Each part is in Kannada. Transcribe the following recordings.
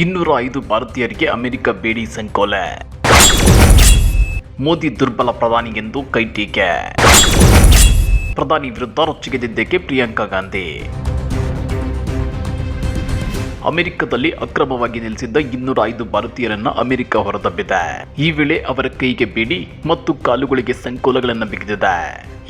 ಇನ್ನೂರ ಐದು ಭಾರತೀಯರಿಗೆ ಅಮೆರಿಕ ಬೇಡಿ ಸಂಕೋಲೆ. ಮೋದಿ ದುರ್ಬಲ ಪ್ರಧಾನಿ ಎಂದು ಕೈ ಟೀಕೆ. ಪ್ರಧಾನಿ ವಿರುದ್ಧ ರೊಚ್ಚಿಗೆದಿದ್ದಕ್ಕೆ ಪ್ರಿಯಾಂಕಾ ಗಾಂಧಿ. ಅಮೆರಿಕದಲ್ಲಿ ಅಕ್ರಮವಾಗಿ ನೆಲೆಸಿದ್ದ ಇನ್ನೂರ ಐದು ಭಾರತೀಯರನ್ನ ಅಮೆರಿಕ ಹೊರದಬ್ಬಿದೆ ಈ ವೇಳೆ ಅವರ ಕೈಗೆ ಬೇಡಿ ಮತ್ತು ಕಾಲುಗಳಿಗೆ ಸಂಕೋಲಗಳನ್ನು ಬಿಗಿದಿದೆ.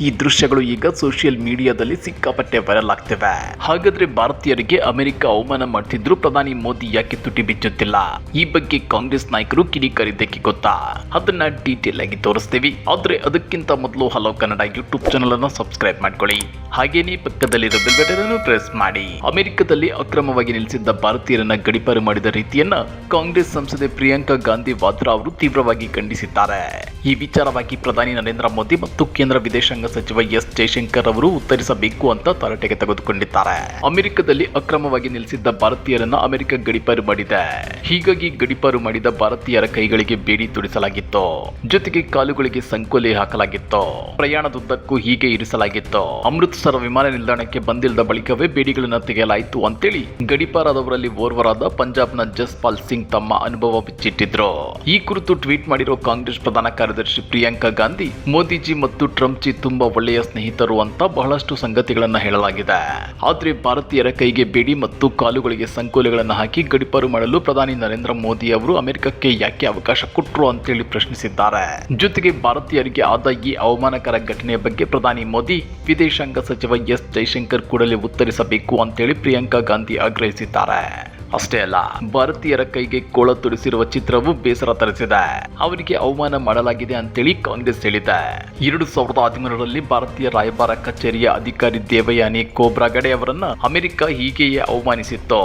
ಈ ದೃಶ್ಯಗಳು ಈಗ ಸೋಷಿಯಲ್ ಮೀಡಿಯಾದಲ್ಲಿ ಸಿಕ್ಕಾಪಟ್ಟೆ ವೈರಲ್ ಆಗ್ತಿವೆ. ಹಾಗಾದ್ರೆ ಭಾರತೀಯರಿಗೆ ಅಮೆರಿಕ ಅವಮಾನ ಮಾಡ್ತಿದ್ರು ಪ್ರಧಾನಿ ಮೋದಿ ಯಾಕೆ ತುಟಿ ಬಿಚ್ಚುತ್ತಿಲ್ಲ? ಈ ಬಗ್ಗೆ ಕಾಂಗ್ರೆಸ್ ನಾಯಕರು ಕಿಡಿಕಾರಿದ್ದಕ್ಕೆ ಗೊತ್ತಾ? ಅದನ್ನ ಡೀಟೇಲ್ ಆಗಿ ತೋರಿಸ್ತೀವಿ. ಆದ್ರೆ ಅದಕ್ಕಿಂತ ಮೊದಲು ಹಲೋ ಕನ್ನಡ ಯೂಟ್ಯೂಬ್ ಚಾನಲ್ ಅನ್ನು ಸಬ್ಸ್ಕ್ರೈಬ್ ಮಾಡ್ಕೊಳ್ಳಿ. ಹಾಗೇನೇ ಪಕ್ಕದಲ್ಲಿರೋ ಬೆಲ್ ಬಟನ್ ಅನ್ನು ಪ್ರೆಸ್ ಮಾಡಿ. ಅಮೆರಿಕದಲ್ಲಿ ಅಕ್ರಮವಾಗಿ ನೆಲೆಸಿದ್ದ ಭಾರತೀಯರನ್ನ ಗಡಿಪಾರು ಮಾಡಿದ ರೀತಿಯನ್ನ ಕಾಂಗ್ರೆಸ್ ಸಂಸದೆ ಪ್ರಿಯಾಂಕಾ ಗಾಂಧಿ ವಾದ್ರಾ ಅವರು ತೀವ್ರವಾಗಿ ಖಂಡಿಸಿದ್ದಾರೆ. ಈ ವಿಚಾರವಾಗಿ ಪ್ರಧಾನಿ ನರೇಂದ್ರ ಮೋದಿ ಮತ್ತು ಕೇಂದ್ರ ವಿದೇಶಾಂಗ ಸಚಿವ ಎಸ್ ಜಯಶಂಕರ್ ಅವರು ಉತ್ತರಿಸಬೇಕು ಅಂತ ತರಾಟೆಗೆ ತೆಗೆದುಕೊಂಡಿದ್ದಾರೆ. ಅಮೆರಿಕದಲ್ಲಿ ಅಕ್ರಮವಾಗಿ ನಿಲ್ಲಿಸಿದ್ದ ಭಾರತೀಯರನ್ನ ಅಮೆರಿಕ ಗಡಿಪಾರು ಮಾಡಿದೆ. ಹೀಗಾಗಿ ಗಡಿಪಾರು ಮಾಡಿದ ಭಾರತೀಯರ ಕೈಗಳಿಗೆ ಬೇಡಿ ತುಡಿಸಲಾಗಿತ್ತು. ಜೊತೆಗೆ ಕಾಲುಗಳಿಗೆ ಸಂಕೋಲೆ ಹಾಕಲಾಗಿತ್ತು. ಪ್ರಯಾಣದುದ್ದಕ್ಕೂ ಹೀಗೆ ಇರಿಸಲಾಗಿತ್ತು. ಅಮೃತಸರ ವಿಮಾನ ನಿಲ್ದಾಣಕ್ಕೆ ಬಂದಿಲ್ಲದ ಬಳಿಕವೇ ಬೇಡಿಗಳನ್ನ ತೆಗೆಯಲಾಯಿತು ಅಂತೇಳಿ ಗಡಿಪಾರಾದವರಲ್ಲಿ ಓರ್ವರಾದ ಪಂಜಾಬ್ನ ಜಸ್ಪಾಲ್ ಸಿಂಗ್ ತಮ್ಮ ಅನುಭವ ಬಿಚ್ಚಿಟ್ಟಿದ್ರು. ಈ ಕುರಿತು ಟ್ವೀಟ್ ಮಾಡಿರೋ ಕಾಂಗ್ರೆಸ್ ಪ್ರಧಾನ ಕಾರ್ಯದರ್ಶಿ ಪ್ರಿಯಾಂಕಾ ಗಾಂಧಿ, ಮೋದಿಜಿ ಮತ್ತು ಟ್ರಂಪ್ ಜಿ ತುಂಬಾ ಒಳ್ಳೆಯ ಸ್ನೇಹಿತರು ಅಂತ ಬಹಳಷ್ಟು ಸಂಗತಿಗಳನ್ನು ಹೇಳಲಾಗಿದೆ. ಆದ್ರೆ ಭಾರತೀಯರ ಕೈಗೆ ಬೇಡಿ ಮತ್ತು ಕಾಲುಗಳಿಗೆ ಸಂಕೋಲೆಗಳನ್ನು ಹಾಕಿ ಗಡಿಪಾರು ಮಾಡಲು ಪ್ರಧಾನಿ ನರೇಂದ್ರ ಮೋದಿ ಅವರು ಅಮೆರಿಕಕ್ಕೆ ಯಾಕೆ ಅವಕಾಶ ಕೊಟ್ರು ಅಂತೇಳಿ ಪ್ರಶ್ನಿಸಿದ್ದಾರೆ. ಜೊತೆಗೆ ಭಾರತೀಯರಿಗೆ ಆದ ಈ ಅವಮಾನಕರ ಘಟನೆಯ ಬಗ್ಗೆ ಪ್ರಧಾನಿ ಮೋದಿ, ವಿದೇಶಾಂಗ ಸಚಿವ ಎಸ್ ಜೈಶಂಕರ್ ಕೂಡಲೇ ಉತ್ತರಿಸಬೇಕು ಅಂತೇಳಿ ಪ್ರಿಯಾಂಕಾ ಗಾಂಧಿ ಆಗ್ರಹಿಸಿದ್ದಾರೆ. ಅಷ್ಟೇ ಅಲ್ಲ, ಭಾರತೀಯರ ಕೈಗೆ ಕೋಳ ತೊಡಿಸಿರುವ ಚಿತ್ರವು ಬೇಸರ ತರಿಸಿದೆ. ಅವರಿಗೆ ಅವಮಾನ ಮಾಡಲಾಗಿದೆ ಅಂತೇಳಿ ಕಾಂಗ್ರೆಸ್ ಹೇಳಿದೆ. ಎರಡು ಸಾವಿರದ ಹದಿಮೂರರಲ್ಲಿ ಭಾರತೀಯ ರಾಯಭಾರ ಕಚೇರಿಯ ಅಧಿಕಾರಿ ದೇವಯಾನಿ ಕೋಬ್ರಾಗಡೆ ಅವರನ್ನ ಅಮೆರಿಕ ಹೀಗೆಯೇ ಅವಮಾನಿಸಿತ್ತು.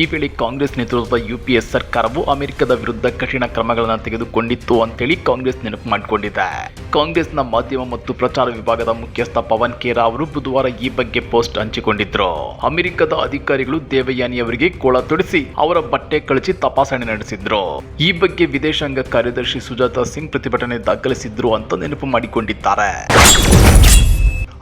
ಈ ವೇಳೆ ಕಾಂಗ್ರೆಸ್ ನೇತೃತ್ವದ ಯುಪಿಎ ಸರ್ಕಾರವು ಅಮೆರಿಕದ ವಿರುದ್ಧ ಕಠಿಣ ಕ್ರಮಗಳನ್ನು ತೆಗೆದುಕೊಂಡಿತ್ತು ಅಂತೇಳಿ ಕಾಂಗ್ರೆಸ್ ನೆನಪು ಮಾಡಿಕೊಂಡಿದೆ. ಕಾಂಗ್ರೆಸ್ನ ಮಾಧ್ಯಮ ಮತ್ತು ಪ್ರಚಾರ ವಿಭಾಗದ ಮುಖ್ಯಸ್ಥ ಪವನ್ ಖೇರಾ ಅವರು ಬುಧವಾರ ಈ ಬಗ್ಗೆ ಪೋಸ್ಟ್ ಹಂಚಿಕೊಂಡಿದ್ರು. ಅಮೆರಿಕದ ಅಧಿಕಾರಿಗಳು ದೇವಯಾನಿ ಅವರಿಗೆ ಕೋಳ ತೊಡಿಸಿ ಅವರ ಬಟ್ಟೆ ಕಳಚಿ ತಪಾಸಣೆ ನಡೆಸಿದ್ರು. ಈ ಬಗ್ಗೆ ವಿದೇಶಾಂಗ ಕಾರ್ಯದರ್ಶಿ ಸುಜಾತಾ ಸಿಂಗ್ ಪ್ರತಿಭಟನೆ ದಾಖಲಿಸಿದ್ರು ಅಂತ ನೆನಪು ಮಾಡಿಕೊಂಡಿದ್ದಾರೆ.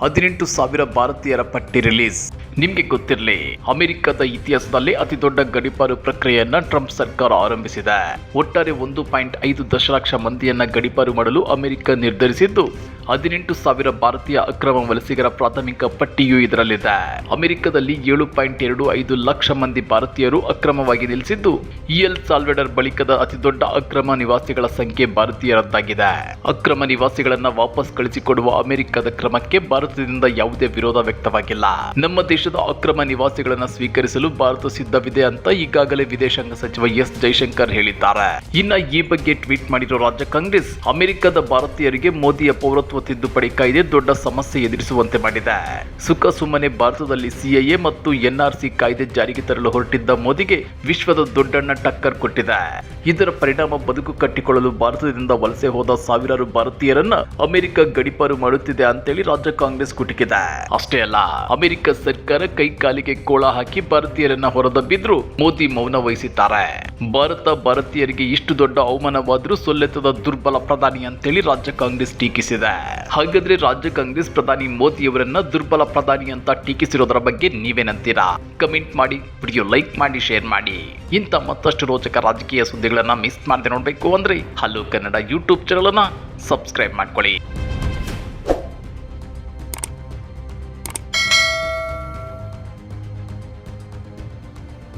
ಹದಿನೆಂಟು ಸಾವಿರ ಭಾರತೀಯರ ಪಟ್ಟಿ ರಿಲೀಸ್. ನಿಮ್ಗೆ ಗೊತ್ತಿರಲಿ, ಅಮೆರಿಕದ ಇತಿಹಾಸದಲ್ಲಿ ಅತಿ ದೊಡ್ಡ ಗಡಿಪಾರು ಪ್ರಕ್ರಿಯೆಯನ್ನ ಟ್ರಂಪ್ ಸರ್ಕಾರ ಆರಂಭಿಸಿದೆ. ಒಟ್ಟಾರೆ ಒಂದು ಪಾಯಿಂಟ್ ಐದು ದಶಲಕ್ಷ ಮಂದಿಯನ್ನ ಗಡಿಪಾರು ಮಾಡಲು ಅಮೆರಿಕ ನಿರ್ಧರಿಸಿದ್ದು ಹದಿನೆಂಟು ಸಾವಿರ ಭಾರತೀಯ ಅಕ್ರಮ ವಲಸಿಗರ ಪ್ರಾಥಮಿಕ ಪಟ್ಟಿಯೂ ಇದರಲ್ಲಿದೆ. ಅಮೆರಿಕದಲ್ಲಿ ಏಳು ಪಾಯಿಂಟ್ ಎರಡು ಐದು ಲಕ್ಷ ಮಂದಿ ಭಾರತೀಯರು ಅಕ್ರಮವಾಗಿ ನಿಲ್ಲಿಸಿದ್ದು ಇಎಲ್ ಸಾಲ್ವೆಡರ್ ಬಳಿಕದ ಅತಿದೊಡ್ಡ ಅಕ್ರಮ ನಿವಾಸಿಗಳ ಸಂಖ್ಯೆ ಭಾರತೀಯರದ್ದಾಗಿದೆ. ಅಕ್ರಮ ನಿವಾಸಿಗಳನ್ನ ವಾಪಸ್ ಕಳಿಸಿಕೊಡುವ ಅಮೆರಿಕದ ಕ್ರಮಕ್ಕೆ ಭಾರತದಿಂದ ಯಾವುದೇ ವಿರೋಧ ವ್ಯಕ್ತವಾಗಿಲ್ಲ. ನಮ್ಮ ದೇಶದ ಅಕ್ರಮ ನಿವಾಸಿಗಳನ್ನ ಸ್ವೀಕರಿಸಲು ಭಾರತ ಸಿದ್ಧವಿದೆ ಅಂತ ಈಗಾಗಲೇ ವಿದೇಶಾಂಗ ಸಚಿವ ಎಸ್ ಜೈಶಂಕರ್ ಹೇಳಿದ್ದಾರೆ. ಇನ್ನ ಈ ಬಗ್ಗೆ ಟ್ವೀಟ್ ಮಾಡಿರುವ ರಾಜ್ಯ ಕಾಂಗ್ರೆಸ್, ಅಮೆರಿಕದ ಭಾರತೀಯರಿಗೆ ಮೋದಿಯ ಪೌರತ್ವ ತಿದ್ದುಪಡಿ ಕಾಯ್ದೆ ದೊಡ್ಡ ಸಮಸ್ಯೆ ಎದುರಿಸುವಂತೆ ಮಾಡಿದೆ. ಸುಖ ಸುಮ್ಮನೆ ಭಾರತದಲ್ಲಿ ಸಿಎಎ ಮತ್ತು ಎನ್ಆರ್ಸಿ ಕಾಯ್ದೆ ಜಾರಿಗೆ ತರಲು ಹೊರಟಿದ್ದ ಮೋದಿಗೆ ವಿಶ್ವದ ದೊಡ್ಡಣ್ಣ ಟಕ್ಕರ್ ಕೊಟ್ಟಿದೆ. ಇದರ ಪರಿಣಾಮ ಬದುಕು ಕಟ್ಟಿಕೊಳ್ಳಲು ಭಾರತದಿಂದ ವಲಸೆ ಹೋದ ಸಾವಿರಾರು ಭಾರತೀಯರನ್ನ ಅಮೆರಿಕ ಗಡಿಪಾರು ಮಾಡುತ್ತಿದೆ ಅಂತೇಳಿ ರಾಜ್ಯ ಕಾಂಗ್ರೆಸ್ ಕುಟುಕಿದೆ. ಅಷ್ಟೇ ಅಲ್ಲ, ಅಮೆರಿಕ ಸರ್ಕಾರ ಕೈಕಾಲಿಗೆ ಕೋಳ ಹಾಕಿ ಭಾರತೀಯರನ್ನ ಹೊರದಬ್ಬಿದ್ರು ಮೋದಿ ಮೌನ ವಹಿಸಿದ್ದಾರೆ. ಭಾರತ ಭಾರತೀಯರಿಗೆ ಇಷ್ಟು ದೊಡ್ಡ ಅವಮಾನವಾದರೂ ಸೊಲ್ಲೆತದ ದುರ್ಬಲ ಪ್ರಧಾನಿ ಅಂತೇಳಿ ರಾಜ್ಯ ಕಾಂಗ್ರೆಸ್ ಟೀಕಿಸಿದೆ. ಹಾಗಾದ್ರೆ ರಾಜ್ಯ ಕಾಂಗ್ರೆಸ್ ಪ್ರಧಾನಿ ಮೋದಿ ಅವರನ್ನ ದುರ್ಬಲ ಪ್ರಧಾನಿ ಅಂತ ಟೀಕಿಸಿರೋದರ ಬಗ್ಗೆ ನೀವೇನಂತೀರಾ? ಕಮೆಂಟ್ ಮಾಡಿ ವಿಡಿಯೋ ಲೈಕ್ ಮಾಡಿ ಶೇರ್ ಮಾಡಿ. ಇಂಥ ಮತ್ತಷ್ಟು ರೋಚಕ ರಾಜಕೀಯ ಸುದ್ದಿಗಳನ್ನ ಮಿಸ್ ಮಾಡದೆ ನೋಡಬೇಕು ಅಂದ್ರೆ ಹಲೋ ಕನ್ನಡ ಯೂಟ್ಯೂಬ್ ಚಾನಲ್ ಅನ್ನ ಸಬ್ಸ್ಕ್ರೈಬ್ ಮಾಡ್ಕೊಳ್ಳಿ.